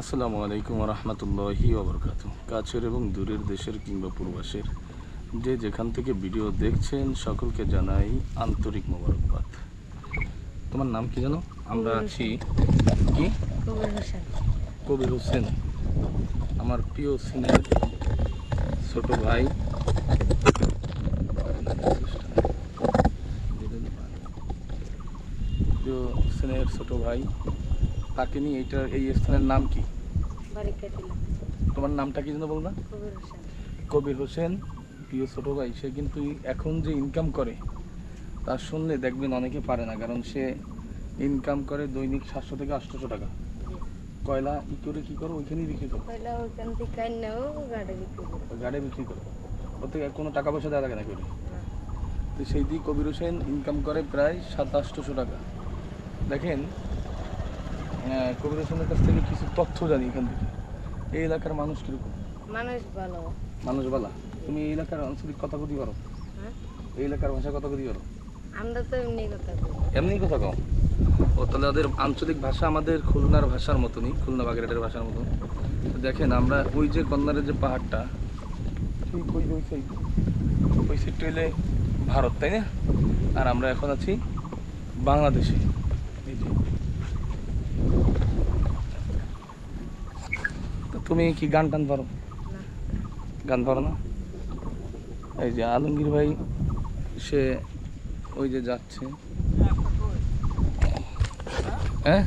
আসসালামু আলাইকুম রহমতুল্লাহি ওবরকাত কাছের এবং দূরের দেশের কিংবা পূর্বাসের যে যেখান থেকে ভিডিও দেখছেন সকলকে জানাই আন্তরিক মোবারকবাদ। তোমার নাম কি জানো? আমরা আছি কি? কবির হোসেন। আমার প্রিয় সিনের ছোট ভাই। প্রিয় সিনের ছোট ভাই তাকে নিয়ে এইটার এই স্থানের নাম কি? তোমার নামটা কি যেন বলবা কবির হোসেন। প্রিয় ছোট ভাই সে কিন্তু এখন যে ইনকাম করে তার শুনলে দেখবেন অনেকে পারে না কারণ সে ইনকাম করে দৈনিক সাতশো থেকে আটশোশো টাকা। কয়লা ই করে কি করো ওইখানেই বিক্রি করো? ওইখান থেকে গাড়ি বিক্রি করো। ওর থেকে কোনো টাকা পয়সা দেওয়া লাগে না করে তো সেই দিক কবির হোসেন ইনকাম করে প্রায় সাত আটশোশো টাকা। দেখেন কবির হোসেনের কাছ থেকে কিছু তথ্য জানি এখান থেকে। এই এলাকার মানুষ কীরকম? মানুষ ভালো। মানুষ বলা তুমি এই এলাকার আঞ্চলিক কথা কতি পারো হ্যাঁ? এই এলাকার ভাষা কথা কতি পারো আমরা তো এমনি কথা বলি। এমনি কথা কও? ও তাহলে ওদের আঞ্চলিক ভাষা আমাদের খুলনার ভাষার মতনই খুলনা বাগেরহাটের ভাষার মতন দেখেন আমরা ওই যে কন্যারের যে পাহাড়টা সেই ওই ওই সাইড ওই সাইডটা হইলে ভারত তাই না? আর আমরা এখন আছি বাংলাদেশে এই যে তো তুমি কি গান টান পারো? গান পারো না? এই যে আলমগীর ভাই, সে ওই যে যাচ্ছে। হ্যাঁ?